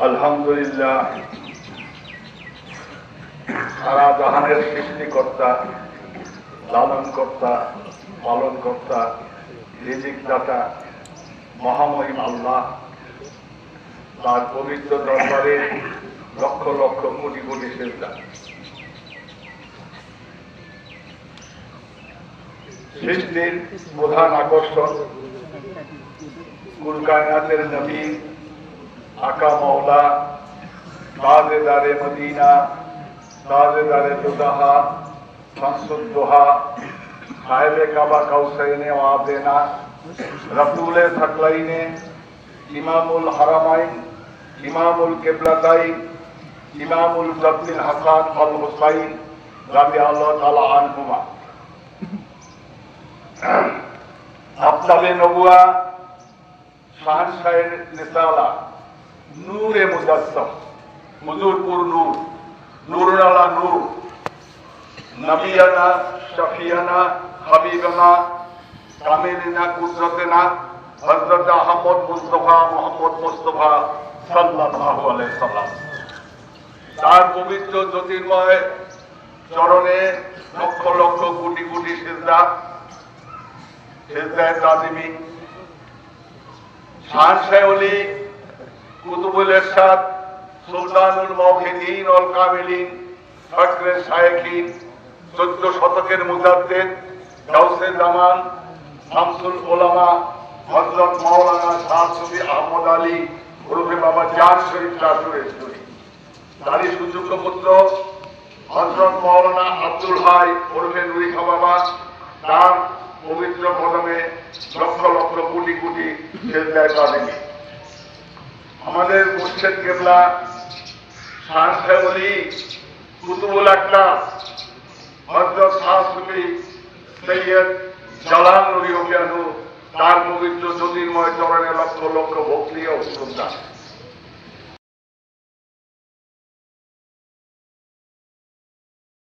আলহামদুলিল্লাহ। সারা জাহানের সৃষ্টিকর্তা লালন কর্তা পালন কর্তা রিজিক দাতা মহামহিম আল্লাহ। তার পবিত্র দরবারে লক্ষ লক্ষ কোটি কোটি সেজদা সৃষ্টির প্রধান আকর্ষণ কুলকায়নাতের নবী আকা মৌলা তাজেদারে মদিনা তাজেদারে দুদাহা শামসুদ্দোহা সাহেবে কাবা কাউসাইনে ওয়াদেনা রসুলে থাকলাইনে, ইমামুল হারামাইন, ইমামুল কেবলাতাইন ইমামুল জব্দিন হাসান আল হুসাইন রাবি আল্লাহ তালা আনহুমা। আফতালে নবুয়া শাহনশাহের নিসালা নূরে মুজাসম মুজুরপুর নূর নূরালা নূর। নবিয়ানা, শফিয়ানা, হাবিবানা কামিলিনা কুদরতেনা, হযরত আহমদ মুস্তফা মোহাম্মদ মুস্তফা সাল্লাল্লাহু আলাইহি সাল্লাম। তার পবিত্র জ্যোতির্ময় চরণে লক্ষ লক্ষ কোটি কোটি সিজদা, সিজদায়ে তাজিমি। শান শাহলি কুতুবুল এরশাদ সুলতানুল মওহিদিন অল কামিলিন, ফকরে শায়েখিন, চোদ্দ শতকের মুজাদ্দেদ গাউসে জামান, শামসুল ওলামা হযরত মাওলানা শাহ সুফি আহমদ আলী, ওরফে বাবা জান শরীফ চাষুরেশ্বরী তারই সুযোগ্য পুত্র হযরত মাওলানা আব্দুল হাই, ওরফে নুরিখা বাবা, তার পবিত্র কদমে লক্ষ লক্ষ কোটি কোটি সেজদায় কাঁদেনি আমাদের মুর্শেদ কেবলা শাহ ফ্যামিলি কুতুবুল আকলাম হযরত শাহ সুফি সৈয়দ জালাল নুরি, তার পবিত্র জ্যোতির্ময় চরণে লক্ষ লক্ষ ভক্তি ও